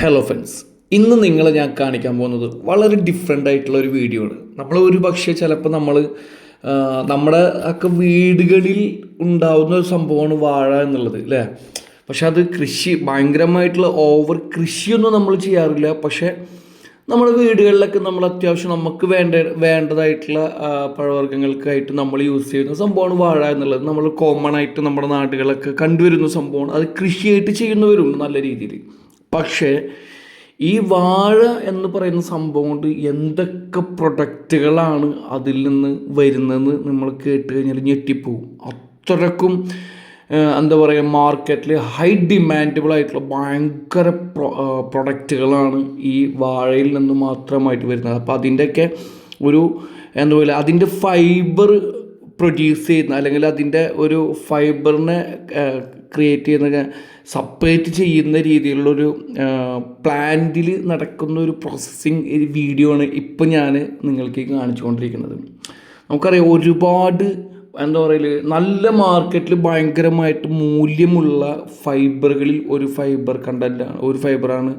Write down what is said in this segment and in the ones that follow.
Hello friends ഇന്ന് നിങ്ങളെ ഞാൻ കാണിക്കാൻ പോകുന്നത് വളരെ ഡിഫറെന്റ് ആയിട്ടുള്ള ഒരു വീഡിയോ ആണ്. നമ്മൾ ഒരു പക്ഷേ ചിലപ്പോൾ നമ്മൾ നമ്മുടെ ഒക്കെ വീടുകളിൽ ഉണ്ടാവുന്ന ഒരു സംഭവമാണ് വാഴ എന്നുള്ളത് അല്ലേ പക്ഷെ അത് കൃഷി ഭയങ്കരമായിട്ടുള്ള ഓവർ കൃഷിയൊന്നും നമ്മൾ ചെയ്യാറില്ല. പക്ഷേ നമ്മുടെ വീടുകളിലൊക്കെ നമ്മൾ അത്യാവശ്യം നമുക്ക് വേണ്ട വേണ്ടതായിട്ടുള്ള പഴവർഗങ്ങൾക്കായിട്ട് നമ്മൾ യൂസ് ചെയ്യുന്ന സംഭവമാണ് വാഴ എന്നുള്ളത്. നമ്മൾ കോമൺ ആയിട്ട് നമ്മുടെ നാടുകളൊക്കെ കണ്ടുവരുന്ന സംഭവമാണ്. അത് കൃഷിയായിട്ട് ചെയ്യുന്നവരുണ്ട് നല്ല രീതിയിൽ പക്ഷേ ഈ വാഴ എന്ന് പറയുന്ന സംഭവം കൊണ്ട് എന്തൊക്കെ പ്രൊഡക്റ്റുകളാണ് അതിൽ നിന്ന് വരുന്നതെന്ന് നമ്മൾ കേട്ട് കഴിഞ്ഞാൽ ഞെട്ടിപ്പോവും. അത്രക്കും എന്താ പറയുക മാർക്കറ്റിൽ ഹൈ ഡിമാൻഡബിൾ ആയിട്ടുള്ള ഭയങ്കര പ്രൊ പ്രൊഡക്റ്റുകളാണ് ഈ വാഴയിൽ നിന്ന് മാത്രമായിട്ട് വരുന്നത്. അപ്പോൾ അതിന്റെയൊക്കെ ഒരു എന്താ പറയുക അതിന്റെ ഫൈബർ പ്രൊഡ്യൂസ് ചെയ്യുന്ന അല്ലെങ്കിൽ അതിന്റെ ഒരു ഫൈബറിനെ ക്രിയേറ്റ് ചെയ്യുന്ന സെപ്പറേറ്റ് ചെയ്യുന്ന രീതിയിലുള്ളൊരു പ്ലാന്റിൽ നടക്കുന്ന ഒരു പ്രോസസ്സിങ് വീഡിയോ ആണ് ഇപ്പം ഞാൻ നിങ്ങൾക്ക് കാണിച്ചുകൊണ്ടിരിക്കുന്നത്. നമുക്കറിയാം ഒരുപാട് എന്താ പറയുക നല്ല മാർക്കറ്റിൽ ഭയങ്കരമായിട്ട് മൂല്യമുള്ള ഫൈബറുകളിൽ ഒരു ഫൈബർ കണ്ടന്റാണ് ഒരു ഫൈബറാണ്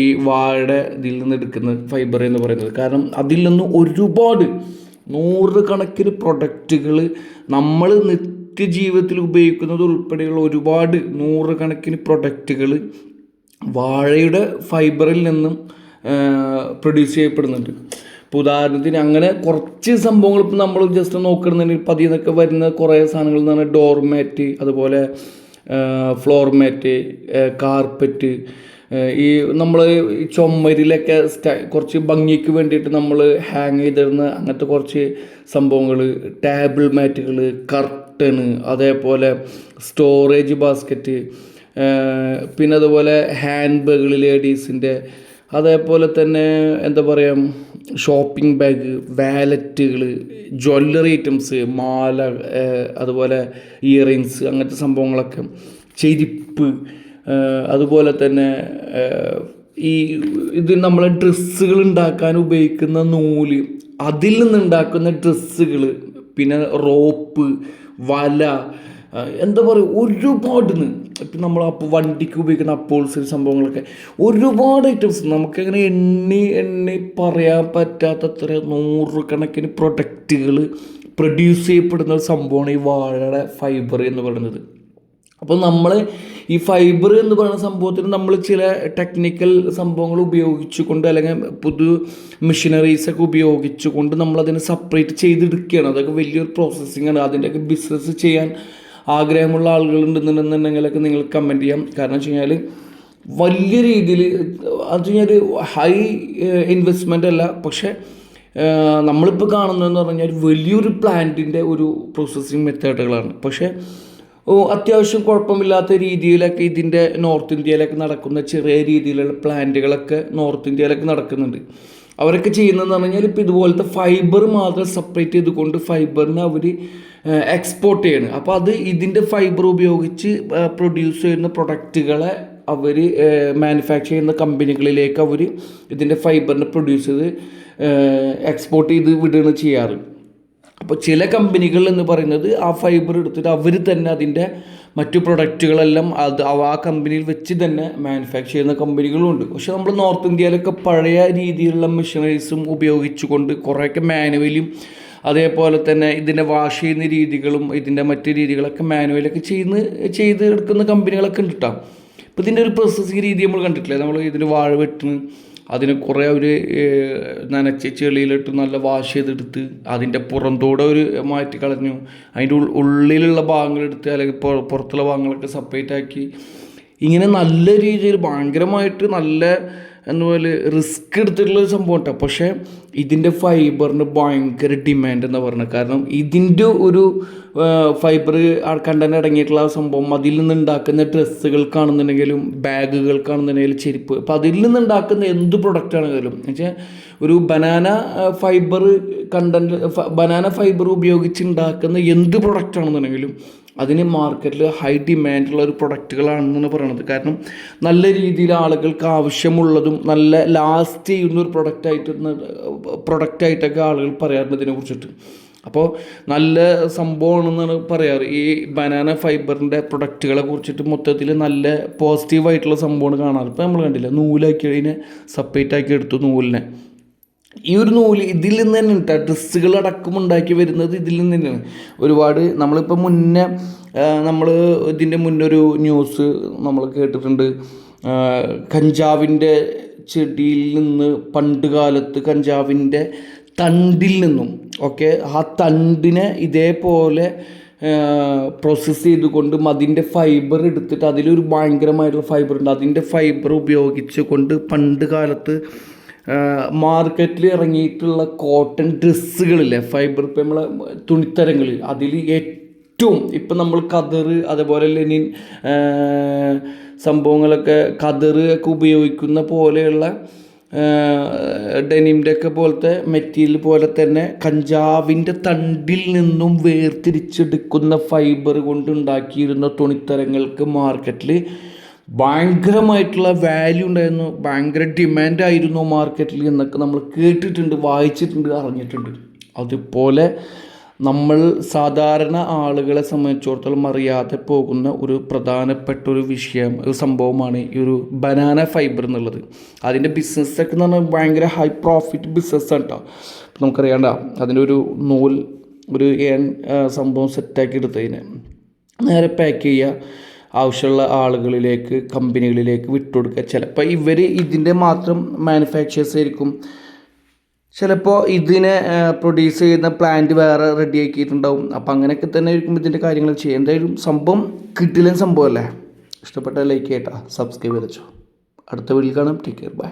ഈ വാഴയുടെ ഇതിൽ നിന്ന് എടുക്കുന്ന ഫൈബർ എന്ന് പറയുന്നത്. കാരണം അതിൽ നിന്ന് ഒരുപാട് നൂറ് കണക്കിന് പ്രൊഡക്റ്റുകൾ നമ്മൾ നിത്യജീവിതത്തിൽ ഉപയോഗിക്കുന്നത് ഉൾപ്പെടെയുള്ള ഒരുപാട് നൂറുകണക്കിന് പ്രൊഡക്റ്റുകൾ വാഴയുടെ ഫൈബറിൽ നിന്നും പ്രൊഡ്യൂസ് ചെയ്യപ്പെടുന്നുണ്ട്. ഇപ്പോൾ ഉദാഹരണത്തിന് അങ്ങനെ കുറച്ച് സംഭവങ്ങൾ ഇപ്പം നമ്മൾ ജസ്റ്റ് നോക്കണമെന്നുണ്ടെങ്കിൽ പതിയെ നിന്നൊക്കെ വരുന്ന കുറേ സാധനങ്ങൾ എന്ന് പറഞ്ഞാൽ ഡോർമാറ്റ് അതുപോലെ ഫ്ലോർമാറ്റ് കാർപ്പറ്റ് ഈ നമ്മൾ ചുമരിലൊക്കെ കുറച്ച് ഭംഗിക്ക് വേണ്ടിയിട്ട് നമ്മൾ ഹാങ് ചെയ്തിരുന്ന അങ്ങനത്തെ കുറച്ച് സംഭവങ്ങൾ ടേബിൾ മാറ്റുകൾ കർട്ടന് അതേപോലെ സ്റ്റോറേജ് ബാസ്ക്കറ്റ് പിന്നെ അതുപോലെ ഹാൻഡ് ബാഗ് ലേഡീസിന്റെ അതേപോലെ തന്നെ എന്താ പറയുക ഷോപ്പിംഗ് ബാഗ് വാലറ്റുകൾ ജ്വല്ലറി ഐറ്റംസ് മാല അതുപോലെ ഇയറിങ്സ് അങ്ങനത്തെ സംഭവങ്ങളൊക്കെ ചെരിപ്പ് അതുപോലെ തന്നെ ഈ ഇത് നമ്മൾ ഡ്രസ്സുകൾ ഉണ്ടാക്കാൻ ഉപയോഗിക്കുന്ന നൂൽ അതിൽ നിന്നുണ്ടാക്കുന്ന ഡ്രസ്സുകൾ പിന്നെ റോപ്പ് വല എന്താ പറയുക ഒരുപാട് ഇപ്പം നമ്മൾ അപ്പോൾ വണ്ടിക്ക് ഉപയോഗിക്കുന്ന അപ്പോൾസ് സംഭവങ്ങളൊക്കെ ഒരുപാട് ഐറ്റംസ് നമുക്കങ്ങനെ എണ്ണി എണ്ണി പറയാൻ പറ്റാത്തത്ര നൂറുകണക്കിന് പ്രൊഡക്റ്റുകൾ പ്രൊഡ്യൂസ് ചെയ്യപ്പെടുന്ന ഒരു സംഭവമാണ് ഈ വാഴയുടെ ഫൈബർ എന്ന് പറയുന്നത്. അപ്പോൾ നമ്മൾ ഈ ഫൈബർ എന്ന് പറയുന്ന സംഭവത്തിന് നമ്മൾ ചില ടെക്നിക്കൽ സംഭവങ്ങൾ ഉപയോഗിച്ചുകൊണ്ട് അല്ലെങ്കിൽ പുതു മെഷീനറീസ് ഒക്കെ ഉപയോഗിച്ചുകൊണ്ട് നമ്മൾ അതിനെ സെപ്പറേറ്റ് ചെയ്തെടുക്കുകയാണ്. അതൊക്കെ വലിയൊരു പ്രോസസ്സിംഗ് ആണ്. അതിന്റെയൊക്കെ ബിസിനസ് ചെയ്യാൻ ആഗ്രഹമുള്ള ആളുകൾ ആളുകളുണ്ടെന്നുണ്ടെന്നുണ്ടെങ്കിലൊക്കെ നിങ്ങൾ കമന്റ് ചെയ്യാം. കാരണം വെച്ച് കഴിഞ്ഞാൽ വലിയ രീതിയിൽ അത് കഴിഞ്ഞാൽ ഹൈ ഇൻവെസ്റ്റ്മെന്റ് അല്ല. പക്ഷേ നമ്മളിപ്പോൾ കാണുന്നതെന്ന് പറഞ്ഞാൽ വലിയൊരു പ്ലാന്റിന്റെ ഒരു പ്രോസസ്സിങ് മെത്തേഡുകളാണ് പക്ഷേ അത്യാവശ്യം കുഴപ്പമില്ലാത്ത രീതിയിലൊക്കെ ഇതിന്റെ നോർത്ത് ഇന്ത്യയിലൊക്കെ നടക്കുന്ന ചെറിയ രീതിയിലുള്ള പ്ലാന്റുകളൊക്കെ നോർത്ത് ഇന്ത്യയിലൊക്കെ നടക്കുന്നുണ്ട്. അവരൊക്കെ ചെയ്യുന്നതെന്ന് പറഞ്ഞാൽ ഇപ്പോൾ ഇതുപോലത്തെ ഫൈബർ മാത്രം സെപ്പറേറ്റ് ചെയ്തുകൊണ്ട് ഫൈബറിനെ അവർ എക്സ്പോർട്ട് ചെയ്യണം. അപ്പോൾ അത് ഇതിന്റെ ഫൈബർ ഉപയോഗിച്ച് പ്രൊഡ്യൂസ് ചെയ്യുന്ന പ്രൊഡക്റ്റുകളെ അവർ മാനുഫാക്ചർ ചെയ്യുന്ന കമ്പനികളിലേക്ക് അവർ ഇതിന്റെ ഫൈബറിനെ പ്രൊഡ്യൂസ് ചെയ്ത് എക്സ്പോർട്ട് ചെയ്ത് വിടുകയാണ് ചെയ്യാറ്. അപ്പോൾ ചില കമ്പനികൾ എന്ന് പറയുന്നത് ആ ഫൈബർ എടുത്തിട്ട് അവർ തന്നെ അതിന്റെ മറ്റു പ്രൊഡക്റ്റുകളെല്ലാം അത് ആ കമ്പനിയിൽ വെച്ച് തന്നെ മാനുഫാക്ചർ ചെയ്യുന്ന കമ്പനികളും ഉണ്ട്. പക്ഷെ നമ്മൾ നോർത്ത് ഇന്ത്യയിലൊക്കെ പഴയ രീതിയിലുള്ള മെഷീനറീസും ഉപയോഗിച്ചുകൊണ്ട് കുറേയൊക്കെ മാനുവലും അതേപോലെ തന്നെ ഇതിന്റെ വാഷ് ചെയ്യുന്ന രീതികളും ഇതിന്റെ മറ്റു രീതികളൊക്കെ മാനുവലൊക്കെ ചെയ്യുന്ന ചെയ്ത് എടുക്കുന്ന കമ്പനികളൊക്കെ ഉണ്ട് കേട്ടോ ഇപ്പോൾ ഇതിന്റെ ഒരു പ്രോസസ്സിങ് രീതി നമ്മൾ കണ്ടിട്ടില്ലേ? നമ്മൾ ഇതിൽ വാഴ വെട്ടുന്നു അതിനെ കുറേ അവർ നനച്ച് ചെളിയിലിട്ട് നല്ല വാഷ് ചെയ്തെടുത്ത് അതിന്റെ പുറന്തോടെ ഒരു മാറ്റി കളഞ്ഞു. അതിന്റെ ഉള്ളിലുള്ള ഭാഗങ്ങളെടുത്ത് അല്ലെങ്കിൽ പുറത്തുള്ള ഭാഗങ്ങളൊക്കെ സെപ്പറേറ്റ് ആക്കി. ഇങ്ങനെ നല്ല രീതിയിൽ ഭയങ്കരമായിട്ട് നല്ല എന്താ പോലെ റിസ്ക് എടുത്തിട്ടുള്ള ഒരു സംഭവം കേട്ടോ പക്ഷേ ഇതിന്റെ ഫൈബറിന് ഭയങ്കര ഡിമാൻഡ് എന്ന് പറഞ്ഞത് കാരണം ഇതിന്റെ ഒരു ഫൈബർ കണ്ടന്റ് അടങ്ങിയിട്ടുള്ള ആ സംഭവം അതിൽ നിന്ന് ഉണ്ടാക്കുന്ന ഡ്രസ്സുകൾക്കാണെന്നുണ്ടെങ്കിലും ബാഗുകൾക്കാണെന്നുണ്ടെങ്കിലും ചെരുപ്പ്. അപ്പം അതിൽ നിന്ന് ഉണ്ടാക്കുന്ന എന്ത് പ്രൊഡക്റ്റ് ആണെങ്കിലും എന്നുവെച്ചാൽ ഒരു banana fibre content banana fibre ഉപയോഗിച്ച് ഉണ്ടാക്കുന്ന എന്ത് പ്രൊഡക്റ്റ് ആണെന്നുണ്ടെങ്കിലും അതിന് മാർക്കറ്റിൽ ഹൈ ഡിമാൻഡുള്ള ഒരു പ്രൊഡക്റ്റുകളാണെന്നാണ് പറയുന്നത് കാരണം നല്ല രീതിയിൽ ആളുകൾക്ക് ആവശ്യമുള്ളതും നല്ല ലാസ്റ്റ് ചെയ്യുന്ന ഒരു പ്രൊഡക്റ്റായിട്ട് പ്രൊഡക്റ്റായിട്ടൊക്കെ ആളുകൾ പറയാറുണ്ട് ഇതിനെ കുറിച്ചിട്ട് അപ്പോൾ നല്ല സംഭവമാണെന്നാണ് പറയാറ്. ഈ ബനാന ഫൈബറിന്റെ പ്രൊഡക്റ്റുകളെ കുറിച്ചിട്ട് മൊത്തത്തിൽ നല്ല പോസിറ്റീവായിട്ടുള്ള സംഭവമാണ് കാണാറ്. ഇപ്പോൾ നമ്മൾ കണ്ടില്ല നൂലാക്കി അതിനെ സെപ്പറേറ്റ് ആക്കി എടുത്തു നൂലിനെ. ഈ ഒരു നൂൽ ഇതിൽ നിന്ന് തന്നെ കേട്ടോ. ഡ്രസ്സുകൾ അടക്കം ഉണ്ടാക്കി വരുന്നത് ഇതിൽ നിന്ന് തന്നെയാണ്. ഒരുപാട് നമ്മളിപ്പോൾ മുന്നേ നമ്മൾ ഇതിന്റെ മുന്നൊരു ന്യൂസ് നമ്മൾ കേട്ടിട്ടുണ്ട്. കഞ്ചാവിന്റെ ചെടിയിൽ നിന്ന് പണ്ട് കാലത്ത് കഞ്ചാവിന്റെ തണ്ടിൽ നിന്നും ഓക്കെ ആ തണ്ടിനെ ഇതേപോലെ പ്രോസസ്സ് ചെയ്തുകൊണ്ട് അതിന്റെ ഫൈബർ എടുത്തിട്ട് അതിലൊരു ഭയങ്കരമായിട്ടുള്ള ഫൈബർ ഉണ്ട്. അതിന്റെ ഫൈബർ ഉപയോഗിച്ച് കൊണ്ട് പണ്ട് കാലത്ത് മാർക്കറ്റിൽ ഇറങ്ങിയിട്ടുള്ള കോട്ടൺ ഡ്രസ്സുകളില്ലേ ഫൈബർ ഇപ്പം നമ്മളെ തുണിത്തരങ്ങളിൽ അതിൽ ഏറ്റവും ഇപ്പം നമ്മൾ കതറ് അതേപോലെ ലെനിൻ സംഭവങ്ങളൊക്കെ കതറ് ഒക്കെ ഉപയോഗിക്കുന്ന പോലെയുള്ള ഡെനിമിന്റെ ഒക്കെ പോലത്തെ മെറ്റീരിയൽ പോലെ തന്നെ കഞ്ചാവിന്റെ തണ്ടിൽ നിന്നും വേർതിരിച്ചെടുക്കുന്ന ഫൈബർ കൊണ്ടുണ്ടാക്കിയിരുന്ന തുണിത്തരങ്ങൾക്ക് മാർക്കറ്റിൽ ഭയങ്കരമായിട്ടുള്ള വാല്യൂ ഉണ്ടായിരുന്നു. ഭയങ്കര ഡിമാൻഡായിരുന്നു മാർക്കറ്റിൽ എന്നൊക്കെ നമ്മൾ കേട്ടിട്ടുണ്ട് വായിച്ചിട്ടുണ്ട് അറിഞ്ഞിട്ടുണ്ട്. അതുപോലെ നമ്മൾ സാധാരണ ആളുകളെ സംബന്ധിച്ചിടത്തോളം അറിയാതെ പോകുന്ന ഒരു പ്രധാനപ്പെട്ട ഒരു വിഷയം ഒരു സംഭവമാണ് ഈ ഒരു ബനാന ഫൈബർ എന്നുള്ളത്. അതിന്റെ ബിസിനസ്സൊക്കെ എന്ന് പറഞ്ഞാൽ ഭയങ്കര ഹൈ പ്രോഫിറ്റ് ബിസിനസ്സാണ് കേട്ടോ നമുക്കറിയാണ്ട അതിന്റെ ഒരു നൂൽ ഒരു ഏൺ സംഭവം സെറ്റാക്കി എടുത്തതിന്. നേരെ പാക്ക് ചെയ്യുക ആവശ്യമുള്ള ആളുകളിലേക്ക് കമ്പനികളിലേക്ക് വിട്ടുകൊടുക്കുക. ചിലപ്പോൾ ഇവർ ഇതിന്റെ മാത്രം മാനുഫാക്ചേഴ്സ് ആയിരിക്കും. ചിലപ്പോൾ ഇതിനെ പ്രൊഡ്യൂസ് ചെയ്യുന്ന പ്ലാന്റ് വേറെ റെഡി ആക്കിയിട്ടുണ്ടാവും. അപ്പം അങ്ങനെയൊക്കെ തന്നെ ആയിരിക്കും ഇതിന്റെ കാര്യങ്ങൾ ചെയ്യുക. എന്തായാലും സംഭവം കിട്ടില്ല സംഭവമല്ലേ ഇഷ്ടപ്പെട്ട ലൈക്ക് ചെയ്യട്ടോ. സബ്സ്ക്രൈബ് ചെയ്തോ. അടുത്ത വീട്ടിൽ കാണാം. Take care bye